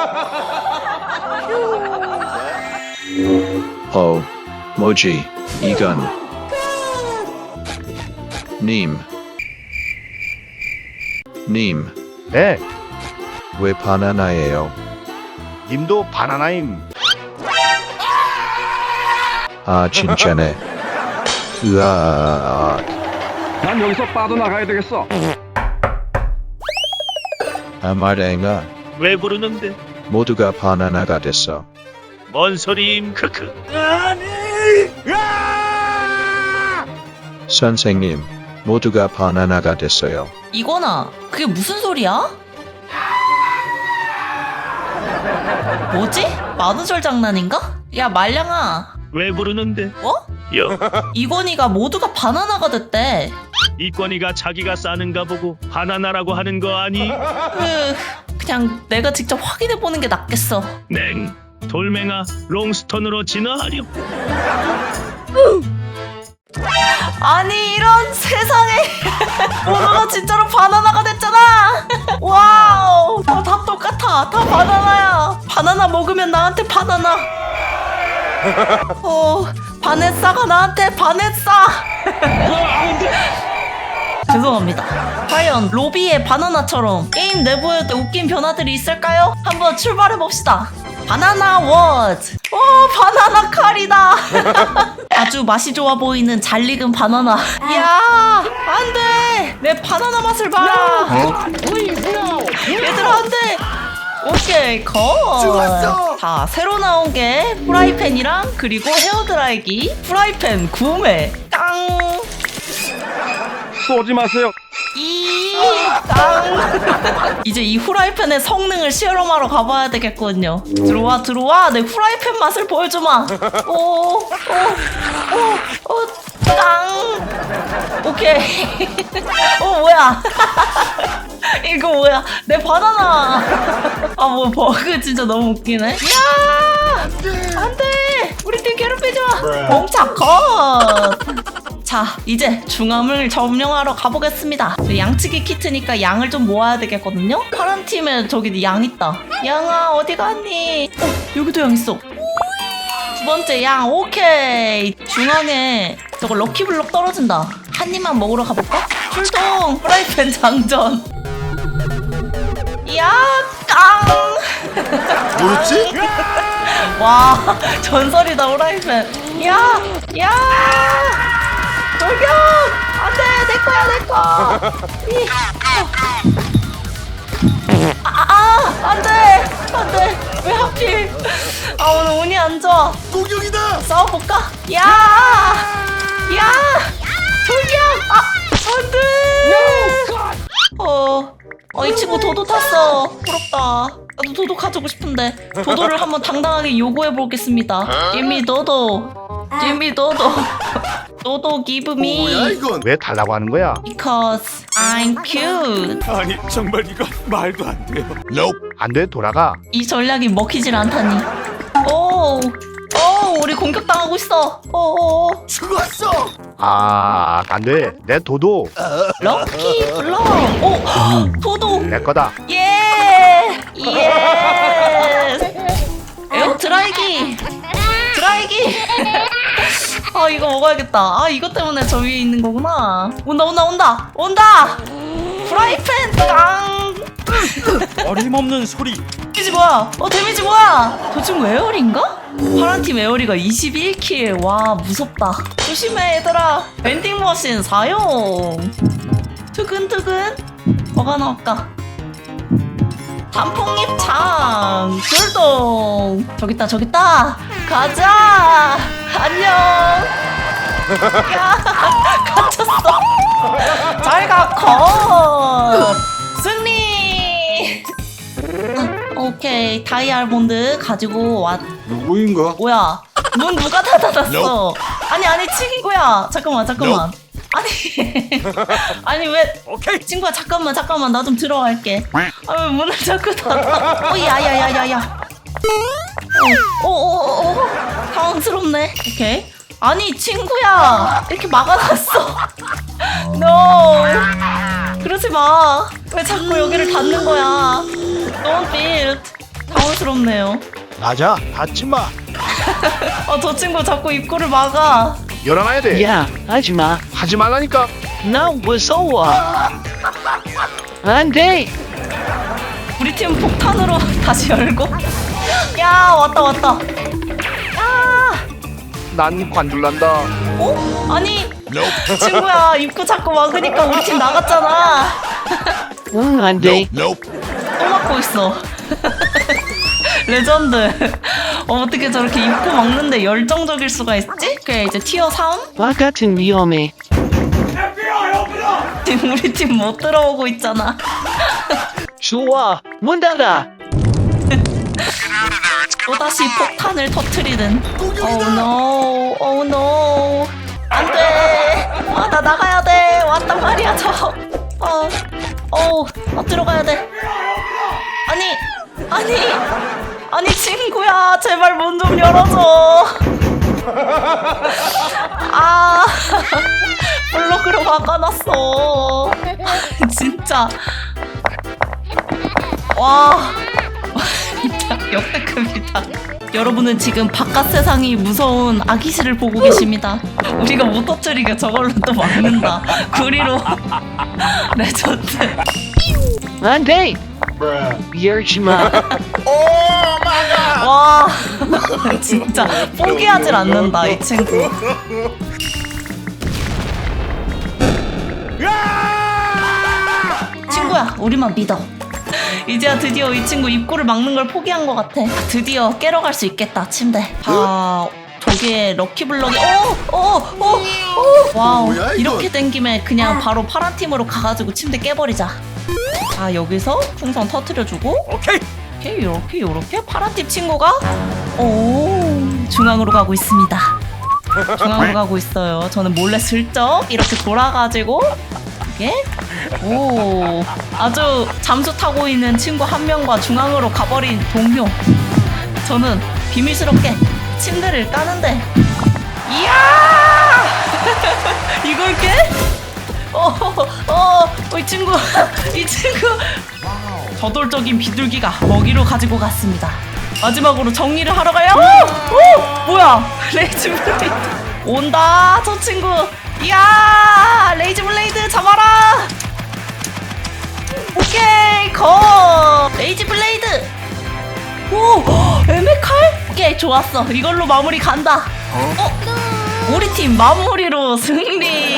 어, 뭐지, 이건. 님. 님, 네, 왜 바나나예요? 님도 바나나임. 아, 진짜네. 으아, 난 여기서 빠져나가야 되겠어. 아, 말랭아. 왜 부르는데? 모두가 바나나가 됐어. 뭔 소리임? 크크. 선생님, 모두가 바나나가 됐어요. 이거나 그게 무슨 소리야? 뭐지? 만우절 장난인가? 야 말량아 왜 부르는데? 어? 여, 이건희가 모두가 바나나가 됐대 이권이가 자기가 싸는가 보고 바나나라고 하는 거 아니? 으, 그냥 내가 직접 확인해 보는 게 낫겠어. 냉. 돌멩아 롱스톤으로 진화하렴. 아니 이런 세상에. 모두가 진짜로 바나나가 됐잖아. 와우. 다, 다 똑같아. 다 바나나야. 바나나 먹으면 나한테 바나나. 어 바네싸가 나한테 바네싸 죄송합니다 과연 로비의 바나나처럼 게임 내부에도 웃긴 변화들이 있을까요? 한번 출발해 봅시다 바나나 워즈 오 바나나 칼이다 아주 맛이 좋아 보이는 잘 익은 바나나. 야, 안 돼! 내 바나나 맛을 봐라! 얘들아, 안 돼! 오케이, 컷! 자, 새로 나온 게 프라이팬이랑 그리고 헤어드라이기. 프라이팬 구매. 땅! 쏘지 마세요. 이, 땅! 이제 이 후라이팬의 성능을 실험하러 가봐야 되겠군요. 들어와, 들어와! 내 후라이팬 맛을 보여주마! 오, 오, 오, 오, 땅! 오케이. 어, 뭐야. 이거 뭐야. 내 바나나. 아, 뭐, 버그 진짜 너무 웃기네. 야! 안 돼! 우리 팀 괴롭히지 마! 멈춰, 컷! 자, 이제 중함을 점령하러 가보겠습니다. 저 양치기 키트니까 양을 좀 모아야 되겠거든요? 파란 팀에 저기 양 있다. 양아, 어디 갔니? 어, 여기도 양 있어. 두 번째 양, 오케이. 중앙에 저거 럭키블럭 떨어진다. 한 입만 먹으러 가볼까? 출동! 프라이팬 장전. 야, 깡! 뭐였지? 와, 전설이다, 프라이팬. 야, 야! 돌격! 안 돼, 내 거야, 내 거! 이, 어. 아, 아, 안 돼! 안 돼! 왜 하필! 아, 오늘 운이 안 좋아. 공격이다! 싸워볼까? 야! 야! 돌격! 아! 안 돼! 어, 어, 이 친구 도도 탔어. 부럽다. 나도 도도 가지고 싶은데. 도도를 한번 당당하게 요구해 보겠습니다. Me 도도. Me 도도. 도도 give 뭐야 me. 이건? 왜 달라고 하는 거야? Because I'm cute. 아니 정말 이건 말도 안 돼요. Nope. 안 돼, 돌아가. 이 전략이 먹히질 않다니. 오, 오, 우리 공격당하고 있어. 오, 오, 오. 죽었어. 아, 안 돼. 내 도도 럭키 블럭. 오, 도도. 내 거다. 예! 예! 에어 드라이기! 드라이기! 아 이거 먹어야겠다. 아 이것 때문에 저 위에 있는 거구나. 온다 온다 온다 온다. 프라이팬 깡. 어림없는 소리. 데미지 뭐야? 어 데미지 뭐야? 저 친구 에어리인가? 파란 팀 에어리가 21킬. 와 무섭다. 조심해 얘들아. 밴딩 머신 사용. 두근두근. 뭐가 나올까? 단풍잎 창. 출동. 저기 있다 저기 있다. 가자. 안녕. 야 갇혔어. 잘가컷. 승리. 어, 오케이 다이 알몬드 가지고 왔 누구인가? 뭐야? 문 누가 닫아놨어? 아니 아니 친구야 잠깐만 잠깐만 아니. 아니 왜 친구야 잠깐만 잠깐만. 나 좀 들어갈게. 아 왜 문을 자꾸 닫아? 어 야야야야야. 어어어어 당황스럽네. 오케이. 아니 친구야. 이렇게 막아놨어. No. 그러지 마왜 자꾸 여기를 닫는 거야? Don't build 당황스럽네요. 맞아. 하지 마. 아, 저 친구 자꾸 입구를 막아. 열어놔야 돼. 야, 하지 마. 하지 말라니까. 나 무서워. 안 돼. 우리 팀 폭탄으로 다시 열고. 야, 왔다, 왔다. 야, 난 관둘란다. 어? 아니, 친구야, 입구 자꾸 막으니까 우리 팀 나갔잖아. 응, 안 돼. 또 막고 있어. 레전드. 어, 어떻게 저렇게 입구 막는데 열정적일 수가 있지? 그래, 이제 티어 3? 와 같은 위험해. 지금 우리 팀 못 들어오고 있잖아. 좋아. 문 닫아. 또다시 폭탄을 터트리는. Oh no, oh no. 안 돼. 아, 나 나가야 돼. 왔단 말이야, 저. 어, 어, 어, 들어가야 돼. 아니, 아니. 제발 문 좀 열어줘. 아, 블록으로 막아놨어. 진짜. 와. 진짜 역대급이다. 여러분은 지금 바깥 세상이 무서운 아기씨를 보고 계십니다. 우리가 못 터뜨리게 저걸로 또 막는다. 구리로 레전드. 안 돼. 열지 마. 와 진짜 포기하질 않는다 이 친구. 친구야 우리만 믿어. 이제야 드디어 이 친구 입구를 막는 걸 포기한 것 같아. 아, 드디어 깨러 갈 수 있겠다 침대. 아 저기에 럭키블럭이 오오오오 와우 뭐야, 이거? 이렇게 된 김에 그냥 바로 파란 팀으로 가가지고 침대 깨버리자. 자 여기서 풍선 터트려주고 오케이. 이렇게 이렇게 이렇게 파란팀 친구가 오 중앙으로 가고 있습니다. 중앙으로 가고 있어요. 저는 몰래 슬쩍 이렇게 돌아가지고 이게 오 아주 잠수 타고 있는 친구 한 명과 중앙으로 가버린 동료. 저는 비밀스럽게 침대를 까는데 이야 이걸 깨? 어, 어, 어, 이 친구, 이 친구. 저돌적인 비둘기가 먹이로 가지고 갔습니다. 마지막으로 정리를 하러 가요. 오, 오, 뭐야? 레이즈 블레이드 온다, 저 친구. 이야, 레이즈 블레이드 잡아라. 오케이, 거. 레이즈 블레이드. 오, 에메칼? 오케이, 좋았어. 이걸로 마무리 간다. 어? 우리 팀 마무리로 승리.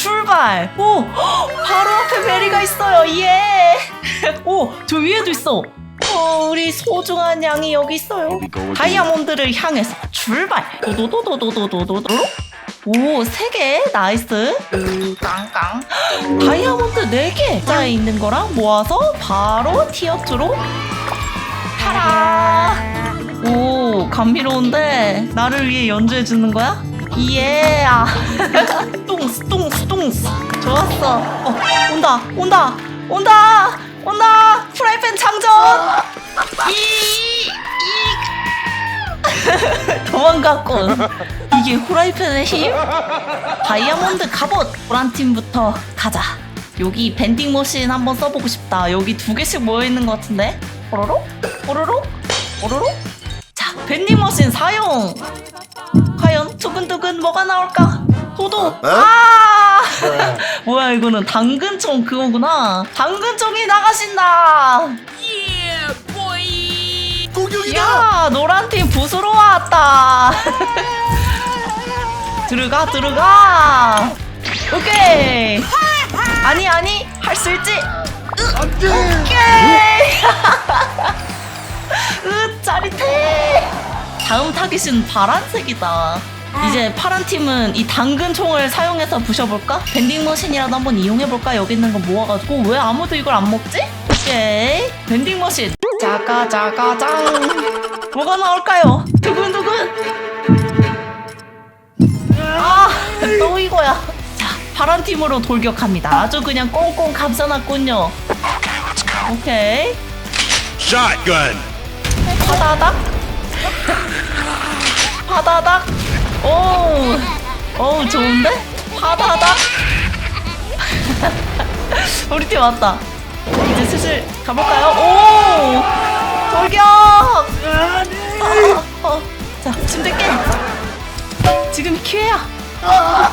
자, 출발. 오, 헉, 바로 앞에 베리가 있어요. 예. 오, 저 위에도 있어. 어, 우리 소중한 양이 여기 있어요. 다이아몬드를 향해서 출발. 도도도도도도도도. 오, 세 개. 나이스. 으, 깡깡. 다이아몬드 네 개. 자 있는 거랑 모아서 바로 티어2로 타라. 오, 감미로운데 나를 위해 연주해 주는 거야? 예. 아. 뚱스 뚱스 뚱스. 좋았어. 어, 온다. 온다. 온다. 온다. 프라이팬 장전. 이. 이. 도망갔군. 이게 후라이팬의 힘? 다이아몬드 갑옷. 보란 팀부터 가자. 여기 밴딩 머신 한번 써보고 싶다. 여기 두 개씩 모여 있는 것 같은데. 뽀로로? 뽀로로? 뽀로로? 자, 밴딩 머신 사용. 과연 두근두근 뭐가 나올까? 도도. 아! 뭐야 이거는 당근총 그거구나. 당근총이 나가신다. 공격이다. 야 노란 팀 부수러 왔다. 들어가 들어가. 오케이. 아니 아니 할 수 있지. 안돼. 오케이. 으 짜릿해. 다음 타깃은 파란색이다. 이제 파란 팀은 이 당근 총을 사용해서 부셔볼까? 밴딩 머신이라도 한번 이용해볼까? 여기 있는 거 모아가지고. 왜 아무도 이걸 안 먹지? 오케이. 밴딩 머신. 자가 자가 짱 뭐가 나올까요? 두근두근. 아또 이거야. 자 파란 팀으로 돌격합니다. 아주 그냥 꽁꽁 감싸놨군요. 오케이. 샷건. 파다닥 파다닥 오, 오 좋은데? 파다닥 우리 팀 왔다 이제 슬슬 가볼까요? 오! 돌격! 어, 어. 자, 침대 깨! 지금 기회야!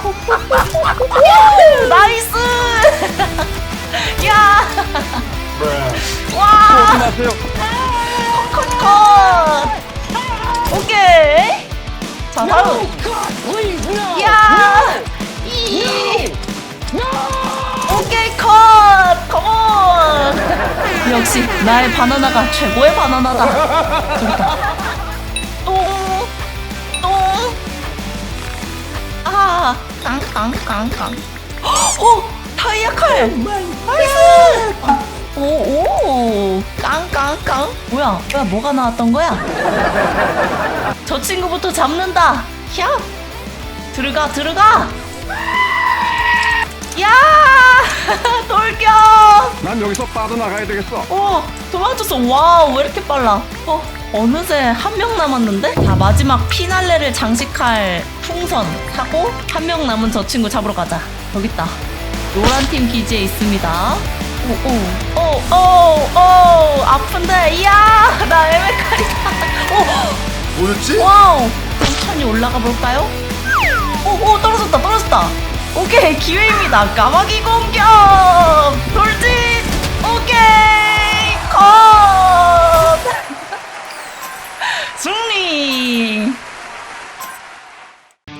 오, 나이스! 야! 와! 조심하세요. 컷! 오케이! 자, 다음! 야! 이! 오케이, 컷! 컴온! 역시, 나의 바나나가 최고의 바나나다. 똥! 똥! 아! 깡깡깡깡. 어! 타이어 칼! 나이스! 오, 오, 깡깡깡. 뭐야? 뭐야, 뭐가 나왔던 거야? 저 친구부터 잡는다. 야! 들어가, 들어가! 야! 돌격! 난 여기서 빠져나가야 되겠어. 오, 도망쳤어. 와우, 왜 이렇게 빨라? 어, 어느새 한 명 남았는데? 자, 마지막 피날레를 장식할 풍선 타고 한 명 남은 저 친구 잡으러 가자. 여기 있다. 노란 팀 기지에 있습니다. 오, 오, 오, 오, 오, 아픈 뭐였지? 와우! 천천히 올라가 볼까요? 오, 오, 떨어졌다, 떨어졌다. 오케이, 기회입니다. 까마귀 공격! 돌진! 오케이! 컷! 승리!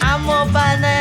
암호바늘!